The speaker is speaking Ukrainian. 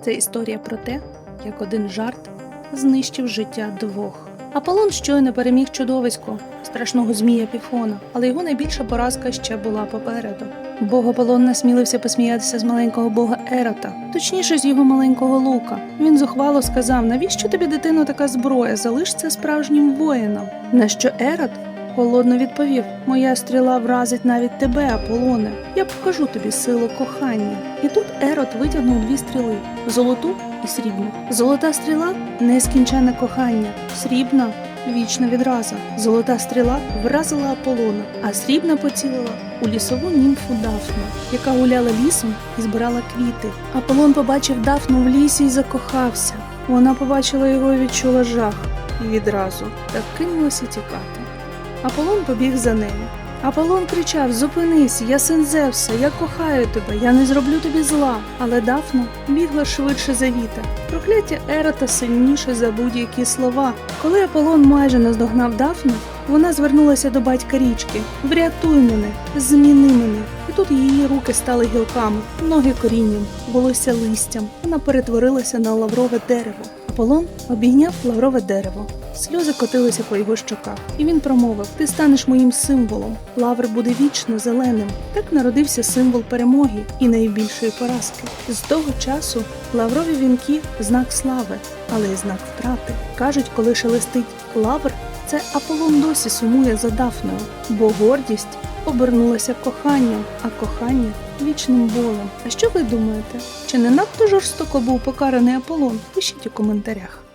Це історія про те, як один жарт знищив життя двох. Аполлон щойно переміг чудовисько, страшного змія Піфона, але його найбільша поразка ще була попереду. Бог Аполлон насмілився посміятися з маленького бога Ерота, точніше з його маленького лука. Він зухвало сказав: навіщо тобі дитино така зброя? Залиш це справжнім воїном. На що Ерот холодно відповів: Моя стріла вразить навіть тебе, Аполлоне. Я покажу тобі силу кохання. І тут Ерот витягнув дві стріли золоту і срібну. Золота стріла нескінченне кохання, срібна вічна відраза. Золота стріла вразила Аполлона, а срібна поцілила у лісову німфу Дафну, яка гуляла лісом і збирала квіти. Аполлон побачив Дафну в лісі і закохався. Вона побачила його і відчула жах і відразу так кинулася тікати. Аполлон побіг за нею. Аполлон кричав: Зупинись, я син Зевса, я кохаю тебе, я не зроблю тобі зла. Але Дафна бігла швидше за вітер. Прокляття Ерота сильніше за будь-які слова. Коли Аполлон майже наздогнав Дафну, вона звернулася до батька річки: Врятуй мене, зміни мене. І тут її руки стали гілками, ноги корінням, волосся листям. Вона перетворилася на лаврове дерево. Аполлон обійняв лаврове дерево. Сльози котилися по його щоках, і він промовив: Ти станеш моїм символом. Лавр буде вічно зеленим. Так народився символ перемоги і найбільшої поразки. З того часу лаврові вінки знак слави, але й знак втрати. Кажуть, коли шелестить лавр, це Аполлон досі сумує за Дафною, бо гордість обернулася коханням, а кохання вічним болем. А що ви думаєте? Чи не надто жорстоко був покараний Аполлон? Пишіть у коментарях.